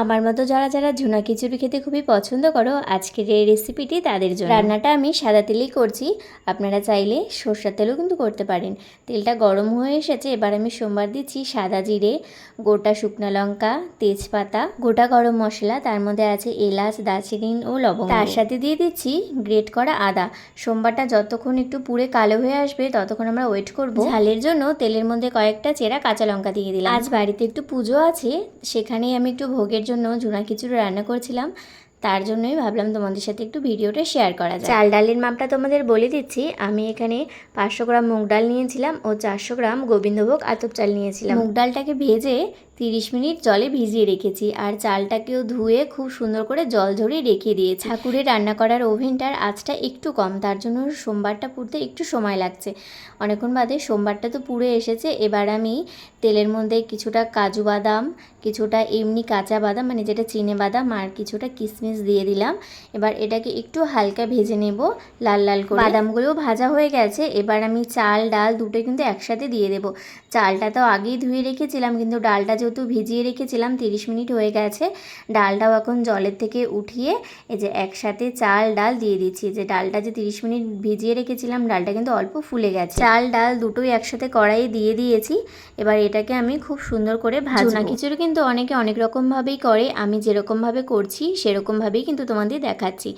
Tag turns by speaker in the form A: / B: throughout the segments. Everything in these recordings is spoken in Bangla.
A: আমার মতো যারা যারা ঝুনা খিচুড়ি খেতে খুবই পছন্দ করো, আজকের এই রেসিপিটি তাদের জন্য। রান্নাটা আমি সাদা তেলেই করছি। আপনারা চাইলে সর্ষের তেলও কিন্তু করতে পারেন। তেলটা গরম হয়ে এসেছে, এবার আমি সোমবার দিচ্ছি সাদা জিরে, গোটা শুকনো লঙ্কা, তেজপাতা, গোটা গরম মশলা, তার মধ্যে আছে এলাচ, দারচিনি ও লবঙ্গ। তার সাথে দিয়ে দিচ্ছি গ্রেট করা আদা। সোমবারটা যতক্ষণ একটু পুড়ে কালো হয়ে আসবে, ততক্ষণ আমরা ওয়েট করব। ঝালের জন্য তেলের মধ্যে কয়েকটা চেরা কাঁচা লঙ্কা দিয়ে দিলাম। আজ বাড়িতে একটু পুজো আছে, সেখানেই আমি একটু ভোগের জন্য ঝুনা খিচুড়ি রান্না করছিলাম। তার জন্যই ভাবলাম তোমাদের সাথে একটু ভিডিওটা শেয়ার করা যায় চাল ডালের মাপটা তোমাদের বলে দিচ্ছি। আমি এখানে পাঁচশো গ্রাম মুগ ডাল নিয়েছিলাম ও চারশো গ্রাম গোবিন্দভোগ আতপ চাল নিয়েছিলাম। মুগ ডালটাকে ভেজে তিরিশ মিনিট জলে ভিজিয়ে রেখেছি আর চালটাকেও ধুয়ে খুব সুন্দর করে জল ঝরিয়ে রেখে দিয়েছি। ঠাকুরে রান্না করার ওভেনটার আঁচটা একটু কম, তার জন্য সোমবারটা পুড়তে একটু সময় লাগছে। অনেকক্ষণ বাদে সোমবারটা তো পুড়ে এসেছে। এবার আমি তেলের মধ্যে কিছুটা কাজু বাদাম, কিছুটা এমনি কাঁচা বাদাম মানে যেটা চিনে বাদাম আর কিছুটা কিশমিশ দিয়ে দিলাম। এবার এটাকে একটু হালকা ভেজে নেব লাল লাল করে। বাদামগুলো ভাজা হয়ে গেছে। এবার আমি চাল, ডাল দুটো কিন্তু একসাথে দিয়ে দেব। চালটা তো আগেই ধুয়ে রেখেছিলাম, কিন্তু ডালটা যেহেতু ভিজিয়ে রেখেছিলাম, তিরিশ মিনিট হয়ে গেছে। ডালটাও এখন জলের থেকে উঠিয়ে এই যে একসাথে চাল, ডাল দিয়ে দিচ্ছি। যে ডালটা যে তিরিশ মিনিট ভিজিয়ে রেখেছিলাম, ডালটা কিন্তু অল্প ফুলে গেছে। চাল, ডাল দুটোই একসাথে কড়াইয়ে দিয়ে দিয়েছি। এবার এটাকে আমি খুব সুন্দর করে ভাজবো। না খিচুড়ি কিন্তু অনেকে অনেক রকমভাবেই করে। আমি যেরকমভাবে করছি সেরকমভাবেই কিন্তু তোমাদের দেখাচ্ছি।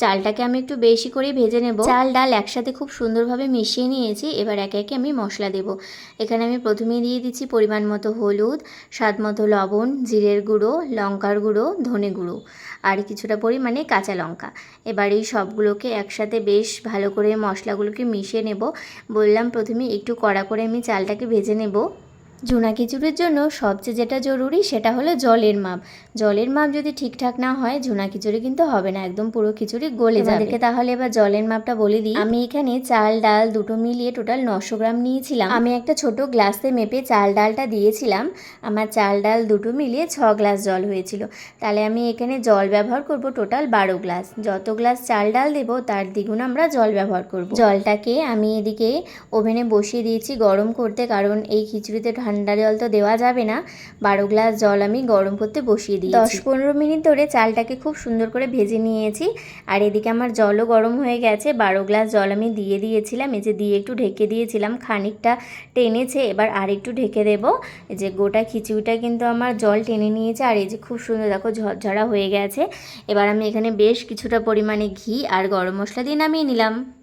A: চালটাকে আমি একটু বেশি করে ভেজে নেব। চাল, ডাল একসাথে খুব সুন্দরভাবে মিশিয়ে নিয়েছি। এবার একে একে আমি মশলা দেব। এখানে আমি প্রথমেই দিয়ে দিচ্ছি পরিমাণ মতো হলুদ, স্বাদ মতো লবণ, জিরের গুঁড়ো, লঙ্কার গুঁড়ো, ধনে গুঁড়ো আর কিছুটা পরিমাণে কাঁচা লঙ্কা। এবার এই সবগুলোকে একসাথে বেশ ভালো করে মশলাগুলোকে মিশিয়ে নেব। বললাম প্রথমে একটু কড়া করে আমি চালটাকে ভেজে নেব। ঝুনা খিচুড়ির জন্য সবচেয়ে যেটা জরুরি সেটা হলো জলের মাপ। জলের মাপ যদি ঠিকঠাক না হয়, ঝুনা খিচুড়ি কিন্তু হবে না, একদম পুরো খিচুড়ি গলে যাবে। তাহলে এবার জলের মাপটা বলে দিই। আমি এখানে চাল, ডাল দুটো মিলিয়ে টোটাল নশো গ্রাম নিয়েছিলাম। আমি একটা ছোট গ্লাসে মেপে চাল, ডালটা দিয়েছিলাম। আমার চাল, ডাল দুটো মিলিয়ে ছ গ্লাস জল হয়েছিল। তাহলে আমি এখানে জল ব্যবহার করব টোটাল বারো গ্লাস। যত গ্লাস চাল, ডাল দেবো, তার দ্বিগুণ আমরা জল ব্যবহার করব। জলটাকে আমি এদিকে ওভেনে বসিয়ে দিয়েছি গরম করতে, কারণ এই খিচুড়িতে ঠান্ডা জল তো দেওয়া যাবে না। বারো গ্লাস জল আমি গরম করতে বসিয়ে দিই দশ পনেরো মিনিট ধরে চালটাকে খুব সুন্দর করে ভেজে নিয়েছি। আর এদিকে আমার জলও গরম হয়ে গেছে। বারো গ্লাস জল আমি দিয়ে দিয়েছিলাম। এই যে দিয়ে একটু ঢেকে দিয়েছিলাম। খানিকটা টেনেছে। এবার আর একটু ঢেকে দেবো। যে গোটা খিচুড়িটা কিন্তু আমার জল টেনে নিয়েছে। আর এই যে খুব সুন্দর দেখো ঝরঝরা হয়ে গেছে। এবার আমি এখানে বেশ কিছুটা পরিমাণে ঘি আর গরম মশলা দিয়ে নামিয়ে নিলাম।